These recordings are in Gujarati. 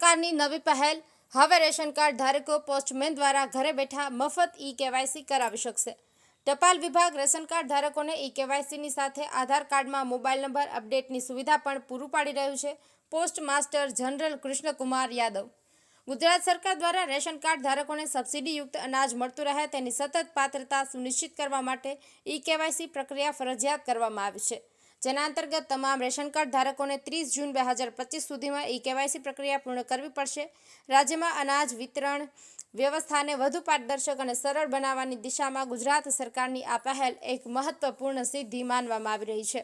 સરકારની નવી પહેલ. હવે રેશન કાર્ડ ધારકો પોસ્ટમેન દ્વારા ઘરે બેઠા મફત ઈ કેવાયસી કરાવી શકશે. ટપાલ વિભાગ રેશન કાર્ડ ધારકોને ઈ કેવાયસીની સાથે આધાર કાર્ડમાં મોબાઈલ નંબર અપડેટની સુવિધા પણ પૂરું પાડી રહ્યું છે. Post master general Krishnakumar Yadav. Gujarat સરકાર દ્વારા રેશન કાર્ડ ધારકોને સબસિડીયુક્ત અનાજ મળતું રહે તેની સતત પાત્રતા સુનિશ્ચિત કરવા માટે ઈ કેવાયસી પ્રક્રિયા ફરજિયાત કરવામાં આવી છે. જેના અંતર્ગત તમામ રેશન ધારકોને ત્રીસ જૂન બે હજાર પચીસ સુધીમાં ઈ કેવાયસી પ્રક્રિયા પૂર્ણ કરવી પડશે. રાજ્યમાં અનાજ વિતરણ વ્યવસ્થાને વધુ પારદર્શક અને સરળ બનાવવાની દિશામાં ગુજરાત સરકારની આ પહેલ એક મહત્વપૂર્ણ સિદ્ધિ માનવામાં આવી રહી છે.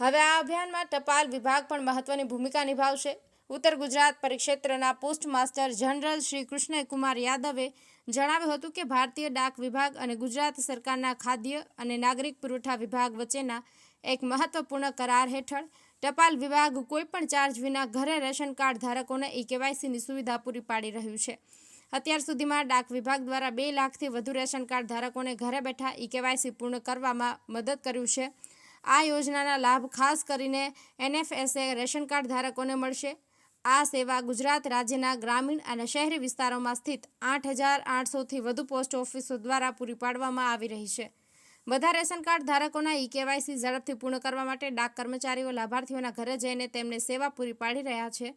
હવે આ અભિયાનમાં ટપાલ વિભાગ પણ મહત્વની ભૂમિકા નિભાવશે. ઉત્તર Gujarat પરિક્ષેત્રના post master general Shri Krishnakumar યાદવે જણાવ્યું હતું કે ભારતીય ડાક વિભાગ અને ગુજરાત સરકારના ખાદ્ય અને નાગરિક પુરવઠા વિભાગ વચ્ચેના એક મહત્વપૂર્ણ કરાર હેઠળ ટપાલ વિભાગ કોઈપણ ચાર્જ વિના ઘરે રેશન કાર્ડ ધારકોને ઈ કેવાયસીની સુવિધા પૂરી પાડી રહ્યું છે. અત્યાર સુધીમાં ડાક વિભાગ દ્વારા બે લાખથી વધુ રેશન કાર્ડ ધારકોને ઘરે બેઠા ઈ કેવાયસી પૂર્ણ કરવામાં મદદ કર્યું છે. આ યોજનાના લાભ ખાસ કરીને એનએફએસએ રેશન કાર્ડ ધારકોને મળશે. આ સેવા ગુજરાત રાજ્યના ગ્રામીણ અને શહેરી વિસ્તારોમાં સ્થિત આઠ હજાર આઠસોથી વધુ પોસ્ટ ઓફિસો દ્વારા પૂરી પાડવામાં આવી રહી છે. બધા રેશન કાર્ડ ધારકોના ઈ કેવાયસી ઝડપથી પૂર્ણ કરવા માટે ડાક કર્મચારીઓ લાભાર્થીઓના ઘરે જઈને તેમને સેવા પૂરી પાડી રહ્યા છે.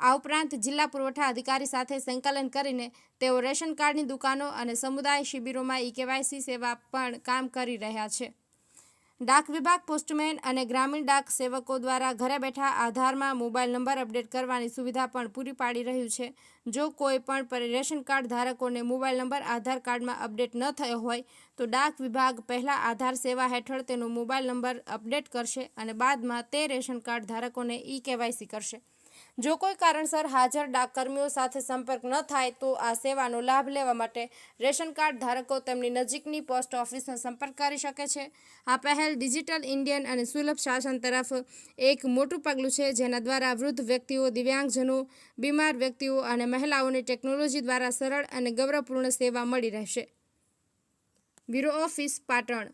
આ ઉપરાંત જિલ્લા પુરવઠા અધિકારી સાથે સંકલન કરીને તેઓ રેશન કાર્ડની દુકાનો અને સમુદાય શિબિરોમાં ઈ કેવાયસી સેવા પણ કામ કરી રહ્યા છે. ડાક વિભાગ, પોસ્ટમેન અને ગ્રામીણ ડાક સેવકો દ્વારા ઘરે બેઠા આધારમાં મોબાઈલ નંબર અપડેટ કરવાની સુવિધા પણ પૂરી પાડી રહ્યું છે. જો કોઈ પણ રેશન કાર્ડ ધારકોને મોબાઈલ નંબર આધાર કાર્ડમાં અપડેટ ન થયો હોય, તો ડાક વિભાગ પહેલાં આધાર સેવા હેઠળ તેનો મોબાઈલ નંબર અપડેટ કરશે અને બાદમાં તે રેશન કાર્ડ ધારકોને ઈ કેવાયસી કરશે. જો કોઈ કારણસર હાજર ડાક કર્મીઓ સાથે સંપર્ક ન થાય, તો આ સેવાનો લાભ લેવા માટે રેશન કાર્ડ ધારકો તેમની નજીકની પોસ્ટ ઓફિસનો સંપર્ક કરી શકે છે. આ પહેલ ડિજિટલ ઇન્ડિયન અને સુલભ શાસન તરફ એક મોટું પગલું છે, જેના દ્વારા વૃદ્ધ વ્યક્તિઓ, દિવ્યાંગજનો, બીમાર વ્યક્તિઓ અને મહિલાઓને ટેકનોલોજી દ્વારા સરળ અને ગૌરવપૂર્ણ સેવા મળી રહેશે. Bureau office Patan